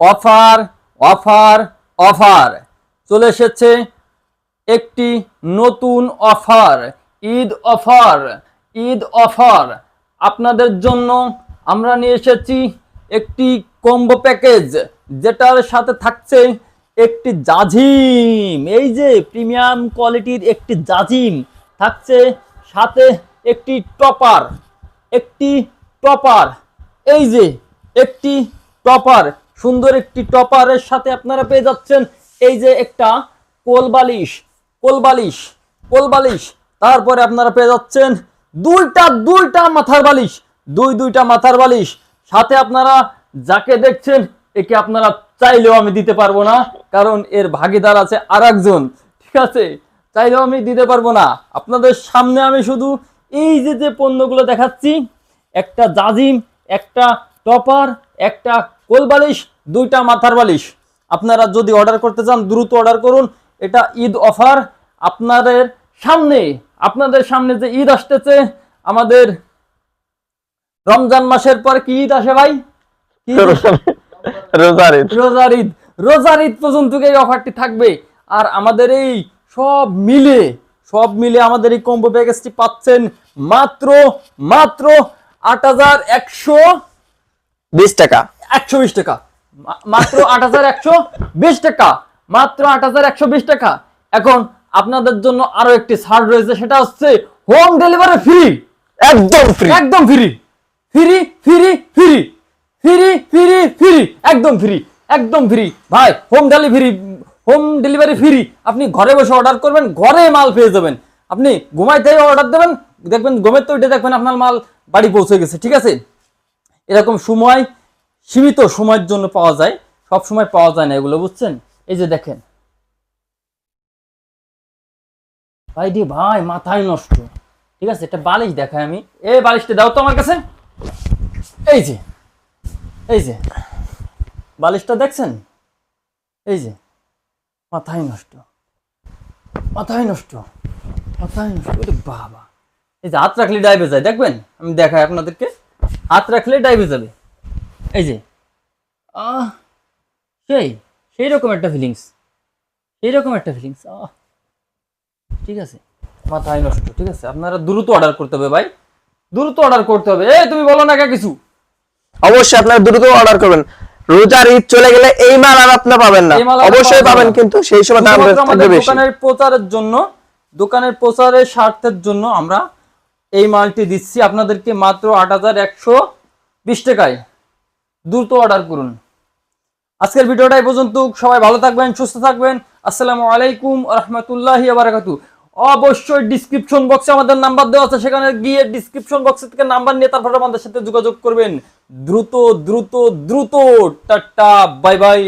Offer offer offer. চলে এসেছে একটি নতুন offer, Eid offer Eid offer. আপনাদের জন্য আমরা নিয়ে এসেছি একটি কম্বো প্যাকেজ, যেটার সাথে থাকছে একটি জাজিম। এই যে প্রিমিয়াম কোয়ালিটির একটি জাজিম, থাকছে সাথে একটি টপার একটি টপার। এই যে একটি টপার সুন্দর একটি টপারের সাথে আপনারা পেয়ে যাচ্ছেন এই যে একটা কোল বালিশ কোল বালিশ কোল বালিশ তারপরে আপনারা পেয়ে যাচ্ছেন দুইটা দুইটা মাথার বালিশ, দুই, দুইটা মাথার বালিশ। সাথে আপনারা যাকে দেখছেন, একে আপনারা চাইলেও আমি দিতে পারব না, কারণ এর ভাগিদার আছে আর ঠিক আছে? চাইলেও আমি দিতে পারব না। আপনাদের সামনে আমি শুধু এই যে যে পণ্যগুলো দেখাচ্ছি, একটা জাজিম, একটা টপার, একটা কোল বালিশ দুইটা মাথার বালিশ। আপনারা যদি অর্ডার করতে চান দ্রুত অর্ডার করুন। এটা ঈদ অফার আপনাদের সামনে আপনাদের সামনে যে ঈদ আসতেছে আমাদের রমজান মাসের পর কি ঈদ আসে ভাই? কি রোজার ঈদ। রোজার ঈদ। রোজার ঈদ। পর্যন্ত এই অফারটি থাকবে। আর আমাদের এই সব মিলে সব মিলে আমাদের এই কম্বো প্যাকেজটি পাচ্ছেন মাত্র মাত্র আট হাজার একশো বিশ টাকা। একশো বিশ টাকা। মাত্র আট হাজার একশো বিশ টাকা। মাত্র আট হাজার একশো বিশ টাকা। এখন আপনাদের জন্য আরও একটি ছাড় রয়েছে সেটা হচ্ছে হোম ডেলিভারি ফ্রি একদম ফ্রি একদম free free free free free free free একদম ফ্রি একদম ফ্রি ভাই home delivery home delivery free আপনি ঘরে বসে অর্ডার করবেন ঘরে মাল পেয়ে যাবেন। আপনি ঘুমাইতে অর্ডার দেবেন দেখবেন ঘুমের তো উঠে দেখবেন আপনার মাল বাড়ি পৌঁছে গেছে ঠিক আছে? এরকম সময়, সীমিত সময়ের জন্য পাওয়া যায়। সব সময় পাওয়া যায় না এগুলো, বুঝছেন? এই যে দেখেন। ভাই দি ভাই, মাথায় নষ্ট। ঠিক আছে এটা বালিশ দেখাই আমি। এই বালিশটা দাও তো আমার কাছে। এই যে এই যে, বালিশটা দেখছেন? এই যে, মাথায় নষ্ট। মাথায় নষ্ট মাথায় নষ্ট। বাবা। এই যে হাত রাখলে ডাইবে যায়, দেখবেন? আমি দেখাই আপনাদেরকে। হাত রাখলে ডাইবে যাবে। এই যে। সেই সেই রকম একটা ফিলিংস সেই রকম একটা ফিলিংস ঠিক আছে। মাথায় নষ্ট ঠিক আছে। আপনারা দ্রুত অর্ডার করতে হবে ভাই। দ্রুত অর্ডার করতে হবে। এই তুমি বলো না কে কিছু? অবশ্যই আপনারা দ্রুত অর্ডার করবেন। রোজার ঈদ চলে গেলে এই মাল আর আপনারা পাবেন না। এই মাল অবশ্যই পাবেন কিন্তু সেই সময় দাম থাকবে বেশি। দোকানের প্রচারের জন্য দোকানের প্রচারের স্বার্থের জন্য আমরা এই মালটি দিচ্ছি আপনাদেরকে মাত্র আট হাজার একশো বিশ টাকায়। দ্রুত অর্ডার করুন। আজকের ভিডিওটা এই পর্যন্ত সবাই ভালো থাকবেন, সুস্থ থাকবেন। আসসালামু আলাইকুম রহমতুল্লাহি বারাকাতু অবশ্যই ডিসক্রিপশন বক্সে আমাদের নাম্বার দেওয়া আছে। সেখানে গিয়ে ডিসক্রিপশন বক্স থেকে নাম্বার নিয়ে তারপরে আমাদের সাথে যোগাযোগ করবেন। দ্রুত দ্রুত দ্রুত। Tata, bye bye.